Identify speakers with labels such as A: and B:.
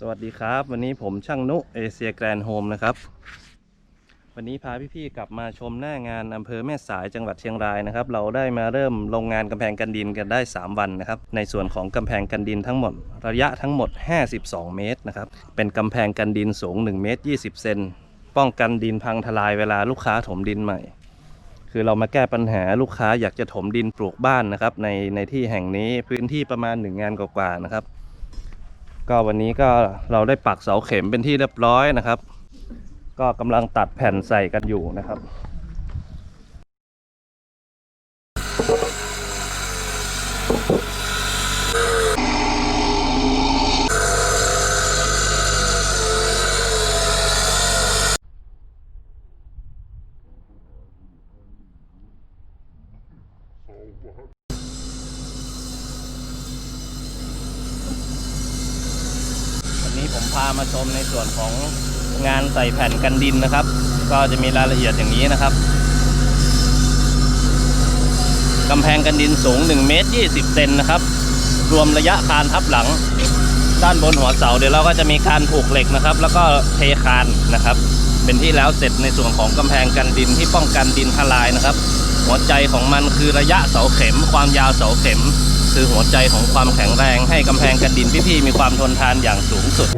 A: สวัสดีครับ วันนี้ผมช่างนุเอเชียแกรนด์โฮมนะครับ วันนี้พาพี่ๆกลับมาชมหน้างานอำเภอแม่สายจังหวัดเชียงรายนะครับ เราได้มาเริ่มโรงงานกำแพงกันดินกันได้ 3 วันนะครับ ในส่วนของกำแพงกันดินทั้งหมด ระยะทั้งหมด 52 เมตรนะครับ เป็นกำแพงกันดินสูง 1 เมตร 20 เซนป้องกันดินพังทลายเวลาลูกค้าถมดินใหม่ คือเรามาแก้ปัญหาลูกค้าอยากจะถมดินปลูกบ้านนะครับในในที่แห่งนี้พื้นที่ประมาณหนึ่งงานกว่าๆนะครับ ก็วันนี้ก็เราได้ปักเสาเข็มเป็นที่เรียบร้อยนะครับ ก็กำลังตัดแผ่นใส่กันอยู่นะครับ วันนี้ ผมพามาชมในส่วนของงานใส่แผ่นกันดินนะครับ ก็จะมีรายละเอียดอย่างนี้นะครับกำแพงกันดินสูง1เมตร20เซนนะครับ รวมระยะคานทับหลัง ด้านบนหัวเสาเดี๋ยวเราก็จะมีการผูกเหล็กนะครับ แล้วก็เทคานนะครับ เป็นที่แล้วเสร็จในส่วนของกำแพงกันดินที่ป้องกันดินทลายนะครับ หัวใจของมันคือระยะเสาเข็ม ความยาวเสาเข็ม คือหัวใจของความแข็งแรงให้กำแพงกันดินพี่ๆมีความทนทานอย่างสูงสุด